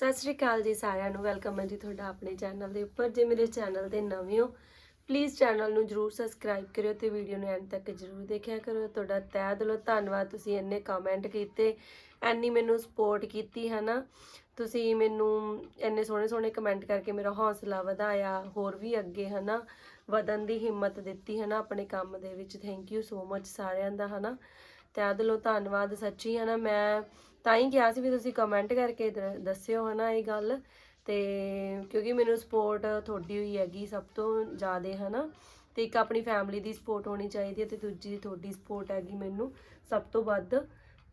ਸਤਿ ਸ਼੍ਰੀ ਅਕਾਲ ਜੀ ਸਾਰਿਆਂ ਨੂੰ। ਵੈਲਕਮ ਹੈ ਜੀ ਤੁਹਾਡਾ ਆਪਣੇ ਚੈਨਲ ਦੇ ਉੱਪਰ। ਜੇ ਮੇਰੇ ਚੈਨਲ ਦੇ ਨਵੇਂ ਹੋ ਪਲੀਜ਼ ਚੈਨਲ ਨੂੰ ਜਰੂਰ ਸਬਸਕ੍ਰਾਈਬ ਕਰਿਓ ਤੇ ਵੀਡੀਓ ਨੂੰ ਐਂਡ ਤੱਕ ਜਰੂਰ ਦੇਖਿਆ ਕਰੋ ਤੁਹਾਡਾ ਤਹਿ ਦਿਲੋਂ ਧੰਨਵਾਦ। ਤੁਸੀਂ ਇੰਨੇ ਕਮੈਂਟ ਕੀਤੇ ਐਨੀ ਮੈਨੂੰ ਸਪੋਰਟ ਕੀਤੀ ਹੈ ਨਾ ਤੁਸੀਂ ਮੈਨੂੰ ਇੰਨੇ ਸੋਹਣੇ ਸੋਹਣੇ ਕਮੈਂਟ ਕਰਕੇ ਮੇਰਾ ਹੌਸਲਾ ਵਧਾਇਆ, ਹੋਰ ਵੀ ਅੱਗੇ ਹੈ ਨਾ ਵਧਣ ਦੀ ਹਿੰਮਤ ਦਿੱਤੀ ਹੈ ਨਾ ਆਪਣੇ ਕੰਮ ਦੇ ਵਿੱਚ। ਥੈਂਕ ਯੂ ਸੋ ਮੱਚ ਸਾਰਿਆਂ ਦਾ ਹੈ ਨਾ ਤਹਿ ਦਿਲੋਂ ਧੰਨਵਾਦ ਸੱਚੀ ਹੈ ਨਾ, ਮੈਂ ਤਾਂ ਹੀ ਕਿਹਾ ਸੀ ਵੀ ਤੁਸੀਂ ਕਮੈਂਟ ਕਰਕੇ ਦ- ਦੱਸਿਓ ਹਨਾ ਇਹ ਗੱਲ। ਤੇ ਕਿਉਂਕਿ ਮੈਨੂੰ ਸਪੋਰਟ ਤੁਹਾਡੀ ਹੋਈ ਹੈਗੀ ਸਭ ਤੋਂ ਜ਼ਿਆਦਾ ਹਨਾ। ਤੇ ਇੱਕ ਆਪਣੀ ਫੈਮਿਲੀ ਦੀ ਸਪੋਰਟ ਹੋਣੀ ਚਾਹੀਦੀ ਹੈ ਤੇ ਦੂਜੀ ਤੁਹਾਡੀ ਸਪੋਰਟ ਹੈਗੀ ਮੈਨੂੰ ਸਭ ਤੋਂ ਵੱਧ।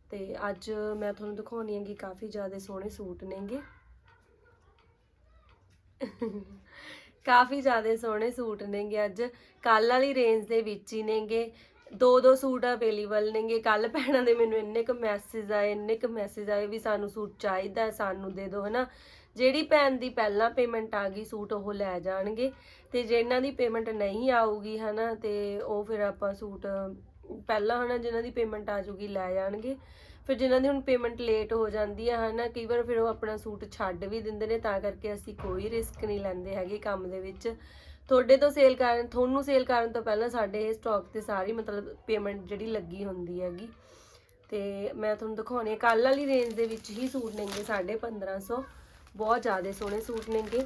ਤੇ ਅੱਜ ਮੈਂ ਤੁਹਾਨੂੰ ਦਿਖਾਉਣੀ ਹੈਗੀ ਕਾਫੀ ਜ਼ਿਆਦਾ ਸੋਹਣੇ ਸੂਟ ਨੇਗੇ। ਕਾਫੀ ਜ਼ਿਆਦਾ ਸੋਹਣੇ ਸੂਟ ਨੇਗੇ ਅੱਜ। ਕੱਲ ਵਾਲੀ ਰੇਂਜ ਦੇ ਵਿੱਚ ਹੀ ਨੇਗੇ। ਦੋ ਦੋ ਸੂਟ ਅਵੇਲੇਬਲ ਨੇਗੇ। ਕੱਲ ਭੈਣਾਂ ਦੇ ਮੈਨੂੰ ਇੰਨੇ ਕੁ ਮੈਸੇਜ ਆਏ, ਇੰਨੇ ਕੁ ਮੈਸੇਜ ਆਏ ਵੀ ਸਾਨੂੰ ਸੂਟ ਚਾਹੀਦਾ ਸਾਨੂੰ ਦੇ ਦਿਓ, ਹਨਾ। ਜਿਹੜੀ ਭੈਣ ਦੀ ਪਹਿਲਾਂ ਪੇਮੈਂਟ ਆ ਗਈ, ਸੂਟ ਉਹ ਲੈ ਜਾਣਗੇ। ਤੇ ਜਿਹਨਾਂ ਦੀ ਪੇਮੈਂਟ ਨਹੀਂ ਆਊਗੀ, ਹਨਾ, ਤੇ ਉਹ ਫਿਰ ਆਪਾਂ ਸੂਟ ਪਹਿਲਾਂ, ਹਨਾ ਜਿਨ੍ਹਾਂ ਦੀ ਪੇਮੈਂਟ ਆ ਜੂਗੀ, ਲੈ ਜਾਣਗੇ। ਫਿਰ ਜਿਨ੍ਹਾਂ ਦੀ ਹੁਣ ਪੇਮੈਂਟ ਲੇਟ ਹੋ ਜਾਂਦੀ ਹੈ ਹਨਾ, ਕਈ ਵਾਰ ਫਿਰ ਉਹ ਆਪਣਾ ਸੂਟ ਛੱਡ ਵੀ ਦਿੰਦੇ ਨੇ, ਤਾਂ ਕਰਕੇ ਅਸੀਂ ਕੋਈ ਰਿਸਕ ਨਹੀਂ ਲੈਂਦੇ ਹੈਗੇ ਕੰਮ ਦੇ ਵਿੱਚ। ਤੁਹਾਡੇ ਤੋਂ ਸੇਲ ਕਰਨ, ਤੁਹਾਨੂੰ ਸੇਲ ਕਰਨ ਤੋਂ ਪਹਿਲਾਂ ਸਾਡੇ ਇਹ ਸਟਾਕ ਤੇ ਸਾਰੀ ਮਤਲਬ ਪੇਮੈਂਟ ਜਿਹੜੀ ਲੱਗੀ ਹੁੰਦੀ ਹੈਗੀ। ਤੇ ਮੈਂ ਤੁਹਾਨੂੰ ਦਿਖਾਉਣੀ ਹੈ ਕੱਲ ਵਾਲੀ ਰੇਂਜ ਦੇ ਵਿੱਚ ਹੀ ਸੂਟ ਨੇਗੇ 1550 ਬਹੁਤ ਜ਼ਿਆਦਾ ਸੋਹਣੇ ਸੂਟ ਨੇਗੇ।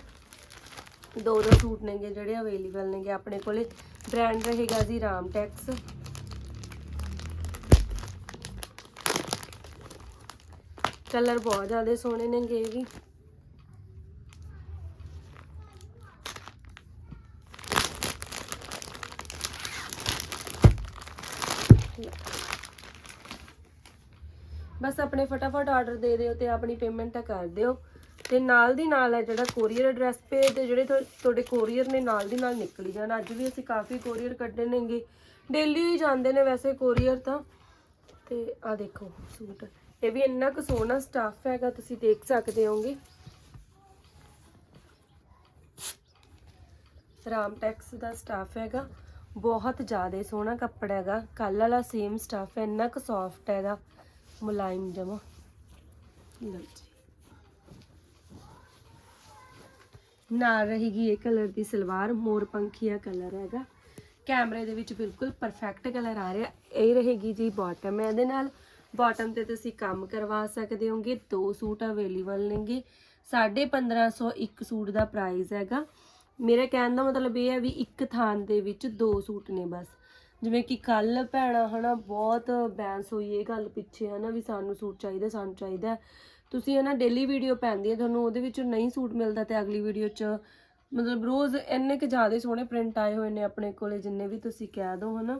ਦੋ ਦੋ ਸੂਟ ਨੇਗੇ ਜਿਹੜੇ ਅਵੇਲੇਬਲ ਨੇਗੇ ਆਪਣੇ ਕੋਲੇ। ਬ੍ਰਾਂਡ ਰਹੇਗਾ ਜੀ ਰਾਮ ਟੈਕਸ ਕਲਰ ਬਹੁਤ ਜ਼ਿਆਦਾ ਸੋਹਣੇ ਨੇਗੇ ਇਹ ਵੀ। ਬਸ ਆਪਣੇ ਫਟਾਫਟ ਆਰਡਰ ਦੇ ਦਿਓ ਤੇ ਆਪਣੀ ਪੇਮੈਂਟ ਕਰ ਦਿਓ। ਤੇ ਨਾਲ ਦੀ ਨਾਲ ਹੈ ਜਿਹੜਾ ਕੋਰੀਅਰ ਐਡਰੈਸ ਪੇ ਤੇ ਜਿਹੜੇ ਤੁਹਾ- ਤੁਹਾਡੇ ਕੋਰੀਅਰ ਨੇ ਨਾਲ ਦੀ ਨਾਲ ਨਿਕਲੀ ਜਾਣ। ਅੱਜ ਵੀ ਅਸੀਂ ਕਾਫੀ ਕੋਰੀਅਰ ਕੱਢੇ ਨੇਗੇ। ਡੇਲੀ ਹੀ ਜਾਂਦੇ ਨੇ ਵੈਸੇ ਕੋਰੀਅਰ ਤਾਂ। ਤੇ ਆ ਦੇਖੋ ਸੂਟ। ਇਹ ਵੀ ਇੰਨਾ ਕੁ ਸੋਹਣਾ ਸਟਾਫ ਹੈਗਾ, ਤੁਸੀਂ ਦੇਖ ਸਕਦੇ ਹੋਗੇ ਰਾਮ ਟੈਕਸ ਦਾ ਸਟਾਫ ਹੈਗਾ। ਬਹੁਤ ਜ਼ਿਆਦਾ ਸੋਹਣਾ ਕੱਪੜਾ ਹੈਗਾ। ਕੱਲ ਵਾਲਾ ਸੇਮ ਸਟਫ ਹੈ, ਇੰਨਾ ਕੁ ਸੌਫਟ ਹੈਗਾ ਮੁਲਾਇਮ ਜਮਾ। ਲਓ ਜੀ। ਨਾਲ ਰਹੇਗੀ ਇਹ ਕਲਰ ਦੀ ਸਲਵਾਰ, ਮੋਰ ਪੰਖੀਆ ਕਲਰ ਹੈਗਾ। ਕੈਮਰੇ ਦੇ ਵਿੱਚ ਬਿਲਕੁਲ ਪਰਫੈਕਟ ਕਲਰ ਆ ਰਿਹਾ। ਇਹ ਰਹੇਗੀ ਜੀ ਬਾਟਮ ਹੈ ਇਹਦੇ ਨਾਲ ਬਾਟਮ ਤੇ ਤੁਸੀਂ ਕੰਮ ਕਰਵਾ ਸਕਦੇ ਹੋਗੇ। ਦੋ ਸੂਟ ਅਵੇਲੇਬਲ ਨੇਗੇ। 1550 ਇੱਕ ਸੂਟ ਦਾ ਪ੍ਰਾਈਸ ਹੈਗਾ। ਮੇਰੇ ਕਹਿਣ ਦਾ ਮਤਲਬ ਇਹ ਹੈ ਵੀ ਇੱਕ ਥਾਂ ਦੇ ਵਿੱਚ ਦੋ ਸੂਟ ਨੇ ਬਸ। ਜਿਵੇਂ ਕਿ ਕੱਲ ਭੈਣਾ ਹਨਾ ਬਹੁਤ ਬੈਂਸ ਹੋਈ ਇਹ ਗੱਲ ਪਿੱਛੇ ਹਨਾ ਵੀ ਸਾਨੂੰ ਸੂਟ ਚਾਹੀਦਾ, ਸਾਨੂੰ ਚਾਹੀਦਾ ਤੁਸੀਂ ਹਨਾ ਡੇਲੀ ਵੀਡੀਓ ਪੈਂਦੀ ਹੈ, ਤੁਹਾਨੂੰ ਉਹਦੇ ਵਿੱਚ ਨਹੀਂ ਸੂਟ ਮਿਲਦਾ ਤੇ ਅਗਲੀ ਵੀਡੀਓ 'ਚ ਮਤਲਬ ਰੋਜ਼ ਇੰਨੇ ਕੁ ਜ਼ਿਆਦਾ ਸੋਹਣੇ ਪ੍ਰਿੰਟ ਆਏ ਹੋਏ ਨੇ ਆਪਣੇ ਕੋਲੇ ਜਿੰਨੇ ਵੀ ਤੁਸੀਂ ਕਹਿ ਦਿਓ ਹਨਾ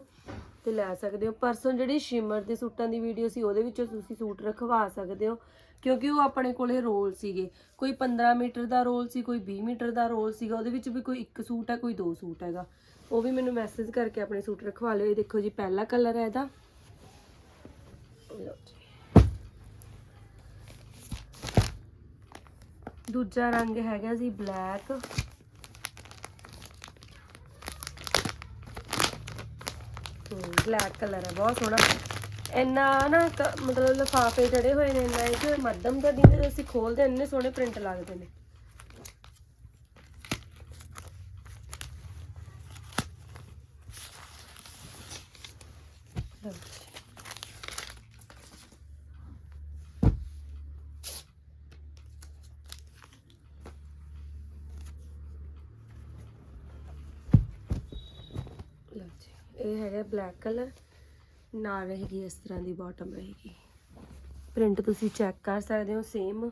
ਤੇ ਲੈ ਸਕਦੇ ਹੋ। ਪਰਸੋਂ ਜਿਹੜੀ ਸ਼ਿਮਰ ਦੇ ਸੂਟਾਂ ਦੀ ਵੀਡੀਓ ਸੀ ਉਹਦੇ ਵਿੱਚੋਂ ਤੁਸੀਂ ਸੂਟ ਰਖਵਾ ਸਕਦੇ ਹੋ। ਕਿਉਂਕਿ ਉਹ ਆਪਣੇ ਕੋਲੇ ਰੋਲ ਸੀਗੇ। ਕੋਈ 15 ਮੀਟਰ ਦਾ ਰੋਲ ਸੀ, ਕੋਈ 20 ਮੀਟਰ ਦਾ ਰੋਲ ਸੀਗਾ, ਉਹਦੇ ਵਿੱਚ ਵੀ ਕੋਈ ਇੱਕ ਸੂਟ ਹੈ, ਕੋਈ ਦੋ ਸੂਟ ਹੈਗਾ। ਉਹ ਵੀ ਮੈਨੂੰ ਮੈਸੇਜ ਕਰਕੇ ਆਪਣੇ ਸੂਟ ਰਖਵਾ ਲਿਓ। ਇਹ ਦੇਖੋ ਜੀ, ਪਹਿਲਾ ਕਲਰ ਹੈ ਇਹਦਾ। ਦੂਜਾ ਰੰਗ ਹੈਗਾ ਜੀ ਬਲੈਕ। ਬਲੈਕ ਕਲਰ ਹੈ, ਬਹੁਤ ਸੋਹਣਾ। ਇੰਨਾ ਨਾ ਕ- ਮਤਲਬ ਲਫਾਫੇ ਜੜੇ ਹੋਏ ਨੇ ਇੰਨਾ ਇਹ 'ਚ ਮੱਧਮ ਦਾ ਦਿਨ ਜਦੋਂ ਅਸੀਂ ਖੋਲਦੇ ਹਾਂ, ਇੰਨੇ ਸੋਹਣੇ ਪ੍ਰਿੰਟ ਲੱਗਦੇ ਨੇ ਲਓ ਜੀ। ਲਓ ਜੀ ਇਹ ਹੈਗਾ ਬਲੈਕ ਕਲਰ ਨਾਲ ਰਹੇਗੀ, ਇਸ ਤਰ੍ਹਾਂ ਦੀ ਬਾਟਮ ਰਹੇਗੀ। ਪ੍ਰਿੰਟ ਤੁਸੀਂ ਚੈੱਕ ਕਰ ਸਕਦੇ ਹੋ ਸੇਮ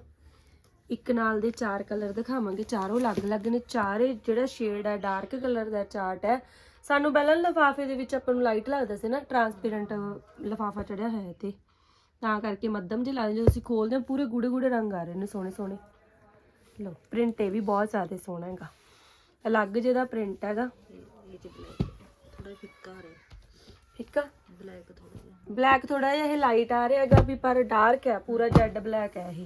ਇੱਕ ਨਾਲ ਦੇ ਚਾਰ ਕਲਰ ਦਿਖਾਵਾਂਗੇ, ਚਾਰੋਂ ਅਲੱਗ-ਅਲੱਗ ਨੇ, ਚਾਰੇ ਜਿਹੜਾ ਸ਼ੇਡ ਹੈ ਡਾਰਕ ਕਲਰ ਦਾ ਚਾਰਟ ਹੈ। ਸਾਨੂੰ ਪਹਿਲਾਂ ਲਫਾਫੇ ਦੇ ਵਿੱਚ ਆਪਾਂ ਨੂੰ ਲਾਈਟ ਲੱਗਦਾ ਸੀ ਨਾ ਟਰਾਂਸਪੇਰੈਂਟ ਲਫਾਫਾ ਚੜਿਆ ਹੋਇਆ ਤੇ ਤਾਂ ਕਰਕੇ ਮੱਧਮ ਜਿਹਾ ਲੱਗਦਾ ਜਦੋਂ ਅਸੀਂ ਖੋਲਦੇ ਹਾਂ, ਪੂਰੇ ਗੂੜੇ ਗੂੜੇ ਰੰਗ ਆ ਰਹੇ ਨੇ, ਸੋਹਣੇ ਸੋਹਣੇ। ਲਓ ਪ੍ਰਿੰਟ ਇਹ ਵੀ ਬਹੁਤ ਜ਼ਿਆਦਾ ਸੋਹਣਾ ਹੈਗਾ। ਅਲੱਗ ਜਿਹਦਾ ਪ੍ਰਿੰਟ ਹੈਗਾ। ਇਹ ਚ ਬਲੈਕ ਥੋੜਾ ਫਿੱਕਾ ਆ ਰਿਹਾ। ਠੀਕ ਆ? ਬਲੈਕ ਥੋੜਾ ਜਿਹਾ। ਬਲੈਕ ਥੋੜਾ ਜਿਹਾ ਇਹ ਲਾਈਟ ਆ ਰਿਹਾ ਹੈਗਾ ਵੀ ਪਰ ਡਾਰਕ ਹੈ ਪੂਰਾ ਜੈਡ ਬਲੈਕ ਹੈ ਇਹ।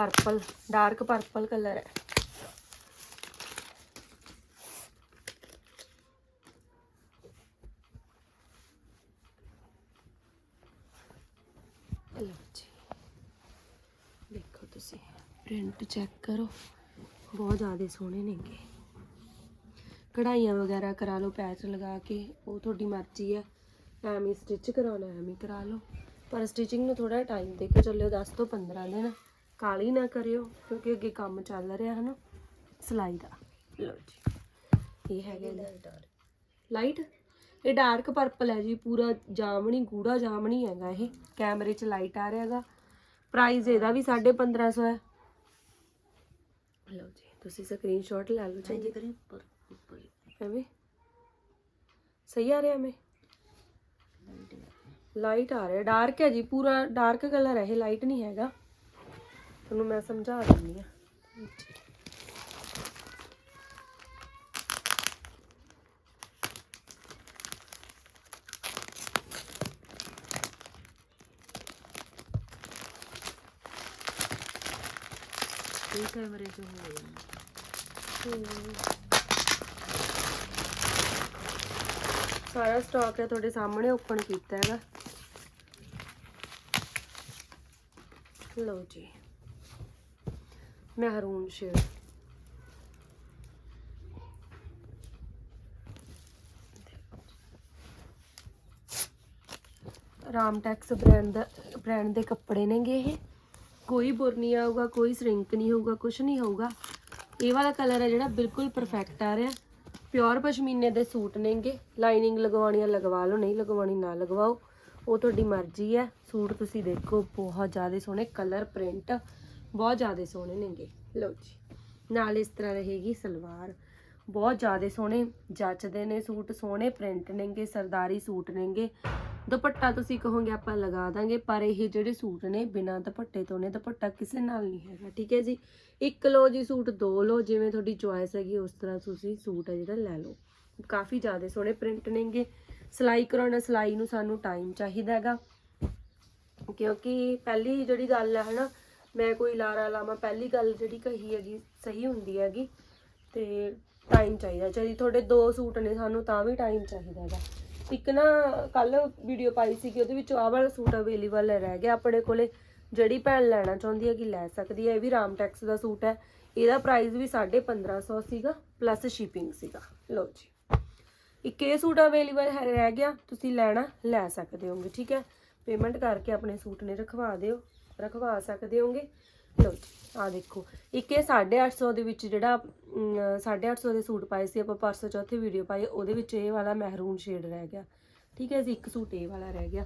ਪਰਪਲ ਡਾਰਕ ਪਰਪਲ ਕਲਰ ਹੈ। ਦੇਖੋ ਤੁਸੀਂ ਪ੍ਰਿੰਟ ਚੈੱਕ ਕਰੋ। ਬਹੁਤ ਜ਼ਿਆਦਾ ਸੋਹਣੇ ਨੇਗੇ। ਕਢਾਈਆਂ ਵਗੈਰਾ ਕਰਾ ਲਓ ਪੈਚ ਲਗਾ ਕੇ। ਉਹ ਤੁਹਾਡੀ ਮਰਜ਼ੀ ਹੈ। ਐਵੇਂ ਸਟਿਚ ਕਰਾਉਣਾ, ਐਵੇਂ ਕਰਾ ਲਓ। ਪਰ ਸਟਿਚਿੰਗ ਨੂੰ ਥੋੜਾ ਟਾਈਮ ਦੇ ਕੇ ਚੱਲਿਓ 10 ਤੋਂ 15 ਦਿਨ। ਕਾਲੀ ਨਾ ਕਰਿਓ ਕਿਉਂਕਿ ਅੱਗੇ ਕੰਮ ਚੱਲ ਰਿਹਾ ਹੈ ਨਾ ਸਿਲਾਈ ਦਾ। ਲਓ ਜੀ। ਇਹ ਹੈਗਾ ਲਾਈਟ ਇਹ ਡਾਰਕ ਪਰਪਲ ਹੈ ਜੀ ਪੂਰਾ ਜਾਮਣੀ ਗੂੜਾ ਜਾਮਣੀ ਹੈਗਾ ਇਹ। ਕੈਮਰੇ 'ਚ ਲਾਈਟ ਆ ਰਿਹਾ ਹੈਗਾ। ਪ੍ਰਾਈਸ ਇਹਦਾ ਵੀ 1550 ਹੈ। ਲਓ ਜੀ ਤੁਸੀਂ ਸਕਰੀਨਸ਼ਾਟ ਲੈ ਲਓ ਚਾਹੀਏ ਕਰੀ? ਉੱਪਰ ਉੱਪਰ। ਐਵੇਂ? ਸਹੀ ਆ ਰਿਹਾ ਐਵੇਂ? ਲਾਈਟ ਆ ਰਿਹਾ। ਡਾਰਕ ਹੈ ਜੀ ਪੂਰਾ ਡਾਰਕ ਕਲਰ ਹੈ ਇਹ ਲਾਈਟ ਨਹੀਂ ਹੈਗਾ। ਤੁਹਾਨੂੰ ਮੈਂ ਸਮਝਾ ਦਿੰਦੀ ਆ। ਇਹ ਕੈਮਰੇ ਚ ਹੋ ਜਾਂਦਾ ਸਾਰਾ ਸਟਾਕ ਹੈ ਤੁਹਾਡੇ ਸਾਹਮਣੇ ਓਪਨ ਕੀਤਾ ਹੈਗਾ। ਲਓ ਜੀ। ਮਹਿਰੂਨ ਸ਼ੇਡ ਰਾਮਟੈਕਸ ਬ੍ਰਾਂਡ ਦਾ ਬ੍ਰਾਂਡ ਦੇ ਕੱਪੜੇ ਨੇਗੇ ਇਹ। ਕੋਈ ਬੁਰ ਨਹੀਂ ਆਊਗਾ, ਕੋਈ ਸ਼ਰਿੰਕ ਨਹੀਂ ਹੋਊਗਾ ਕੁਝ ਨਹੀਂ ਹੋਊਗਾ। ਇਹ ਵਾਲਾ ਕਲਰ ਹੈ ਜਿਹੜਾ ਬਿਲਕੁਲ ਪਰਫੈਕਟ ਆ ਰਿਹਾ। ਪਿਓਰ ਪਸ਼ਮੀਨੇ ਦੇ ਸੂਟ ਨੇਗੇ। ਲਾਈਨਿੰਗ ਲਗਵਾਉਣੀ ਆ ਲਗਵਾ ਲਓ, ਨਹੀਂ ਲਗਵਾਉਣੀ ਨਾ ਲਗਵਾਓ। ਉਹ ਤੁਹਾਡੀ ਮਰਜ਼ੀ ਹੈ। ਸੂਟ ਤੁਸੀਂ ਦੇਖੋ, ਬਹੁਤ ਜ਼ਿਆਦਾ ਸੋਹਣੇ ਕਲਰ ਪ੍ਰਿੰਟ ਬਹੁਤ ਜ਼ਿਆਦਾ ਸੋਹਣੇ ਨੇਗੇ। ਲਓ ਜੀ, ਨਾਲ ਇਸ ਤਰ੍ਹਾਂ ਰਹੇਗੀ ਸਲਵਾਰ। ਬਹੁਤ ਜ਼ਿਆਦਾ ਸੋਹਣੇ ਜੱਚਦੇ ਨੇ ਸੂਟ, ਸੋਹਣੇ ਪ੍ਰਿੰਟ ਨੇਗੇ, ਸਰਦਾਰੀ ਸੂਟ ਨੇਗੇ। ਦੁਪੱਟਾ ਤੁਸੀਂ ਕਹੋਗੇ ਆਪਾਂ ਲਗਾ ਦਾਂਗੇ, ਪਰ ਇਹ ਜਿਹੜੇ ਸੂਟ ਨੇ ਬਿਨਾਂ ਦੁਪੱਟੇ ਤੋਂ ਨੇ, ਦੁਪੱਟਾ ਕਿਸੇ ਨਾਲ ਨਹੀਂ ਹੈਗਾ, ਠੀਕ ਹੈ ਜੀ? ਇੱਕ ਲੋ ਜੀ ਸੂਟ, ਦੋ ਲੋ ਜਿਵੇਂ ਤੁਹਾਡੀ ਚੁਆਇਸ ਹੈਗੀ, ਉਸ ਤਰ੍ਹਾਂ ਤੁਸੀਂ ਸੂਟ ਹੈ ਜਿਹੜਾ ਲੈ ਲਓ। ਕਾਫੀ ਜ਼ਿਆਦਾ ਸੋਹਣੇ ਪ੍ਰਿੰਟ ਨੇਗੇ। ਸਿਲਾਈ ਕਰਾਉਣਾ, ਸਿਲਾਈ ਨੂੰ ਸਾਨੂੰ ਟਾਈਮ ਚਾਹੀਦਾ ਹੈਗਾ। ਕਿਉਂਕਿ ਪਹਿਲੀ ਜਿਹੜੀ ਗੱਲ ਹੈ ਹਨਾ ਮੈਂ ਕੋਈ ਲਾਰਾ ਲਾਵਾਂ, ਪਹਿਲੀ ਗੱਲ ਜਿਹੜੀ ਕਹੀ ਹੈਗੀ, ਸਹੀ ਹੁੰਦੀ ਹੈਗੀ, ਤੇ ਟਾਈਮ ਚਾਹੀਦਾ। ਚਾਹੀ ਤੁਹਾਡੇ ਦੋ ਸੂਟ ਨੇ ਸਾਨੂੰ, ਤਾਂ ਵੀ ਟਾਈਮ ਚਾਹੀਦਾ ਹੈਗਾ। ਇੱਕ ਨਾ ਕੱਲ ਵੀਡੀਓ ਪਾਈ ਸੀ ਕਿ ਉਹਦੇ ਵਿੱਚ ਆਹ ਵਾਲਾ ਸੂਟ ਅਵੇਲੇਬਲ ਰਹਿ ਗਿਆ ਆਪਣੇ ਕੋਲੇ। ਜਿਹੜੀ ਭੈਣ ਲੈਣਾ ਚਾਹੁੰਦੀ ਹੈ ਕਿ ਲੈ ਸਕਦੀ ਹੈ, ਇਹ ਵੀ ਰਾਮਟੈਕਸ ਦਾ ਸੂਟ ਹੈ। ਇਹਦਾ ਪ੍ਰਾਈਸ ਵੀ 1550 ਸੀਗਾ ਪਲੱਸ ਸ਼ਿਪਿੰਗ ਸੀਗਾ। ਲਓ ਜੀ। ਇੱਕ ਇਹ ਸੂਟ ਅਵੇਲੇਬਲ ਹੈ, ਰਹਿ ਗਿਆ, ਤੁਸੀਂ ਲੈਣਾ, ਲੈ ਸਕਦੇ ਹੋਗੇ, ਠੀਕ ਹੈ? ਪੇਮੈਂਟ ਕਰਕੇ ਆਪਣੇ ਸੂਟ ਨੇ ਰਖਵਾ ਦਿਓ। ਰਖਵਾ ਸਕਦੇ ਹੋਗੇ? ਲਓ ਜੀ ਆ ਦੇਖੋ। ਇੱਕ ਇਹ 850 ਦੇ ਵਿੱਚ ਜਿਹੜਾ ਅਮ, 850 ਦੇ ਸੂਟ ਪਾਏ ਸੀ ਆਪਾਂ ਪਰਸੋਂ ਚੌਥੇ ਵੀਡੀਓ ਪਾਈ ਉਹਦੇ ਵਿੱਚ ਇਹ ਵਾਲਾ ਮਹਿਰੂਨ ਸ਼ੇਡ ਰਹਿ ਗਿਆ। ਠੀਕ ਹੈ ਜੀ ਇੱਕ ਸੂਟ ਇਹ ਵਾਲਾ ਰਹਿ ਗਿਆ।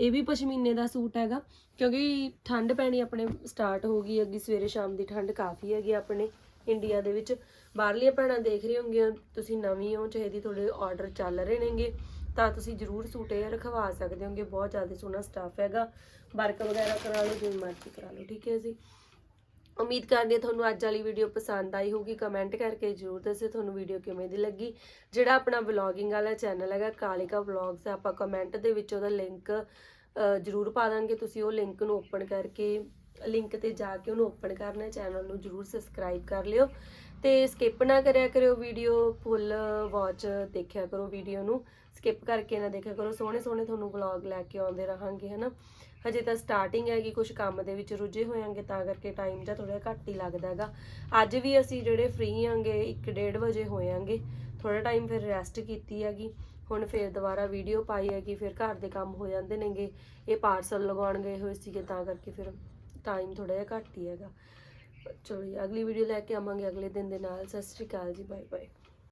ਇਹ ਵੀ ਪਸ਼ਮੀਨੇ ਦਾ ਸੂਟ ਹੈਗਾ ਕਿਉਂਕਿ ਠੰਡ ਪੈਣੀ ਆਪਣੇ ਸਟਾਰਟ ਹੋ ਗਈ ਅੱਗੇ ਸਵੇਰੇ ਸ਼ਾਮ ਦੀ ਠੰਡ ਕਾਫੀ ਹੈਗੀ ਆਪਣੇ ਇੰਡੀਆ ਦੇ ਵਿੱਚ। ਬਾਹਰਲੀਆਂ ਭੈਣਾਂ ਦੇਖ ਰਹੀ ਹੋਣਗੀਆਂ ਤੁਸੀਂ ਨਵੀਂ ਹੋ ਚਾਹੇ ਦੀ ਤੁਹਾਡੇ ਆਰਡਰ ਚੱਲ ਰਹੇ ਨੇਗੇ। ਤਾਂ ਤੁਸੀਂ ਜਰੂਰ ਸੂਟ ਇਹ ਰਖਵਾ ਸਕਦੇ ਹੋਗੇ, ਬਹੁਤ ਜ਼ਿਆਦਾ ਸੋਹਣਾ ਸਟਾਫ ਹੈਗਾ। ਵਰਕ ਵਗੈਰਾ ਕਰਾ ਲਓ, ਜਿਵੇਂ ਮਰਜ਼ੀ ਕਰਾ ਲਓ, ਠੀਕ ਹੈ ਜੀ। ਉਮੀਦ ਕਰਦੇ ਹਾਂ ਤੁਹਾਨੂੰ ਅੱਜ ਵਾਲੀ ਵੀਡੀਓ ਪਸੰਦ ਆਈ ਹੋਊਗੀ। ਕਮੈਂਟ ਕਰਕੇ ਜਰੂਰ ਦੱਸਿਓ ਤੁਹਾਨੂੰ ਵੀਡੀਓ ਕਿਵੇਂ ਦੀ ਲੱਗੀ। ਜਿਹੜਾ ਆਪਣਾ ਵਲੌਗਿੰਗ ਵਾਲਾ ਚੈਨਲ ਹੈਗਾ, ਕਾਲਿਕਾ ਵਲੌਗਸ ਆਪਾਂ ਕਮੈਂਟ ਦੇ ਵਿੱਚ ਉਹਦਾ ਲਿੰਕ ਜਰੂਰ ਪਾ ਦਾਂਗੇ। ਤੁਸੀਂ ਉਹ ਲਿੰਕ ਨੂੰ ਓਪਨ ਕਰਕੇ ਲਿੰਕ ਤੇ ਜਾ ਕੇ ਉਹਨੂੰ ਓਪਨ ਕਰਨਾ ਚੈਨਲ ਨੂੰ ਜਰੂਰ ਸਬਸਕ੍ਰਾਈਬ ਕਰ ਲਿਓ ਤੇ ਸਕਿਪ ਨਾ ਕਰਿਆ ਕਰਿਓ ਵੀਡੀਓ ਫੁੱਲ ਵਾਚ ਦੇਖਿਆ ਕਰੋ ਵੀਡੀਓ ਨੂੰ। ਸਕਿਪ ਕਰਕੇ ਨਾ ਦੇਖਿਆ ਕਰੋ। ਸੋਹਣੇ ਸੋਹਣੇ ਤੁਹਾਨੂੰ ਵਲੌਗ ਲੈ ਕੇ ਆਉਂਦੇ ਰਹਾਂਗੇ, ਹਨਾ? ਹਜੇ ਤਾਂ ਸਟਾਰਟਿੰਗ ਹੈਗੀ ਕੁਝ ਕੰਮ ਦੇ ਵਿੱਚ ਰੁੱਝੇ ਹੋਇਆਂਗੇ, ਤਾਂ ਕਰਕੇ ਟਾਈਮ ਜਾਂ ਥੋੜਾ ਘੱਟ ਹੀ ਲੱਗਦਾ ਹੈਗਾ। ਅੱਜ ਵੀ ਅਸੀਂ ਜਿਹੜੇ ਫ੍ਰੀ ਆਂਗੇ 1:30 ਵਜੇ ਹੋਇਆਂਗੇ। ਥੋੜਾ ਟਾਈਮ ਫਿਰ ਰੈਸਟ ਕੀਤੀ ਹੈਗੀ। ਹੁਣ ਫਿਰ ਦੁਬਾਰਾ ਵੀਡੀਓ ਪਾਈ ਹੈਗੀ, ਫਿਰ ਘਰ ਦੇ ਕੰਮ ਹੋ ਜਾਂਦੇ ਨੇਗੇ। ਇਹ ਪਾਰਸਲ ਲਗਾਉਣ ਗਏ ਹੋਏ ਸੀਗੇ, ਤਾਂ ਕਰਕੇ ਫਿਰ ਟਾਈਮ ਥੋੜਾ ਜਿਹਾ ਘੱਟ ਹੀ ਹੈਗਾ। ਚਲੋ ਜੀ, ਅਗਲੀ ਵੀਡੀਓ ਲੈ ਕੇ ਆਵਾਂਗੇ ਅਗਲੇ ਦਿਨ ਦੇ ਨਾਲ। ਸਤਿ ਸ਼੍ਰੀ ਅਕਾਲ ਜੀ ਬਾਏ ਬਾਏ